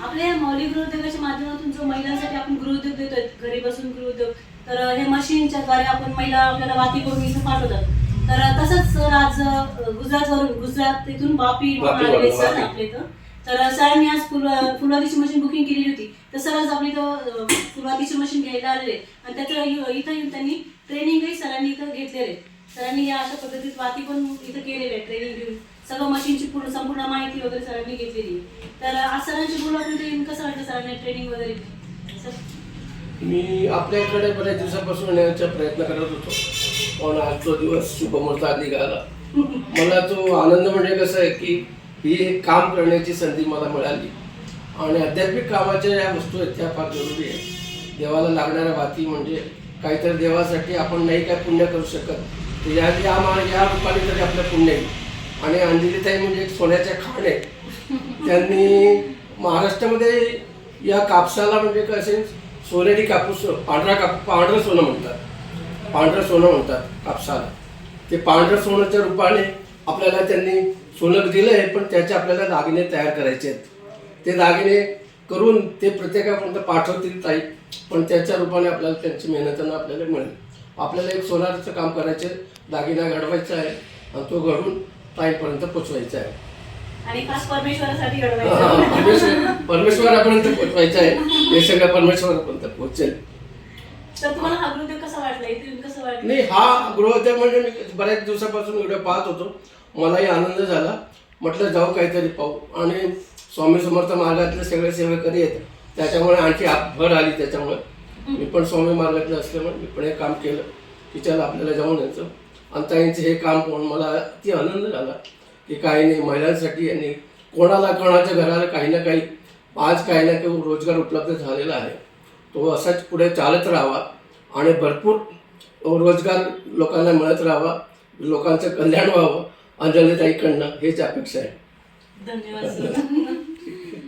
आपल्या मौलिक गृहोद्योगाच्या माध्यमातून जो महिलांसाठी आपण गृहोद्योग देतोय घरी बसून गृहोद्योग तर हे मशीनच्या द्वारे आपण महिला आपल्याला वाती करून इथं पाठवतात तर तसंच सर आज गुजरातवरून गुजरात तिथून वापी आलेले सर. आपल्या इथं तर सरांनी आज फुल फुलवातीची मशीन बुकिंग केलेली होती तर सर आज आपल्या इथं फुलवातीची मशीन घ्यायला आलेले आणि त्याचं इथं येऊन त्यांनी ट्रेनिंगही सरांनी इथं घेतलेले. सरांनी या अशा पद्धतीत वाती पण इथं केलेले आहे ट्रेनिंग घेऊन. सगळं मशीनची पूर्ण संपूर्ण माहिती वगैरे सरांनी घेतलेली तर आज सरांची बोलापर्यंत येऊन कसं वाटतं सरांनी ट्रेनिंग वगैरे? मी आपल्याकडे बऱ्याच दिवसापासून येण्याचा प्रयत्न करत होतो. पण आज तो दिवस शुभमुहूर्तात निघाला. मला तो आनंद म्हणजे कसं आहे की ही एक काम करण्याची संधी मला मिळाली. आणि आध्यात्मिक कामाच्या ज्या वस्तू आहेत त्या फार जरुरी आहेत. देवाला लागणाऱ्या वाती म्हणजे काहीतरी देवासाठी आपण नाही काय पुण्य करू शकत. तर या या या रूपाने तरी आपलं पुण्य आहे. आणि अंजलीताई म्हणजे एक सोन्याच्या खाण आहे. त्यांनी महाराष्ट्रामध्ये या कापसाला म्हणजे कसे सोनेरी कापूस पांढरा काप पांढरं सोनं म्हणतात. पांढरं सोनं म्हणतात कापसाला. ते पांढरं सोन्याच्या रूपाने आपल्याला त्यांनी सोनं दिलं आहे पण त्याचे आपल्याला दागिने तयार करायचे आहेत. ते दागिने करून ते प्रत्येकापर्यंत पाठवतील ताई पण त्याच्या रूपाने आपल्याला त्यांची मेहनतीनं आपल्याला मिळेल. आपल्याला एक सोनारचं काम करायचं आहे, दागिना घडवायचा आहे आणि तो घडून ताईपर्यंत पोचवायचा आहे. आणि खास परमेश्वरासाठी घडवायचं. परमेश्वर परमेश्वरापर्यंत पोचवायचं आहे. हे सगळं परमेश्वरापर्यंत पोहोचेल तर तुम्हाला हा गृहोद्योग कसा वाटला? इथे येऊन कसं वाटलं? नाही हा गृहोद्योग म्हणजे मी बऱ्याच दिवसापासून व्हिडिओ पाहत होतो. मलाही आनंद झाला. म्हटलं जाऊ काहीतरी पाहू. आणि स्वामी समर्थ मार्गातले सगळे सेवेकरी आहेत. त्याच्यामुळे आणखी भर आली त्याच्यामुळे. मी पण स्वामी मार्गातले असल्यामुळे मी पण हे काम केलं. की आपल्याला जाऊन यायचं. आणि ताईंचं हे काम पाहून मला अति आनंद झाला. की काही नाही महिलांसाठी यांनी कोणाला कोणाच्या घराला काही ना काही आज काही ना काही रोजगार उपलब्ध झालेला आहे. तो असाच पुढे चालत राहावा आणि भरपूर रोजगार लोकांना मिळत राहावा. लोकांचं कल्याण व्हावं. अंजलीताईकडनं हेच अपेक्षा आहे. धन्यवाद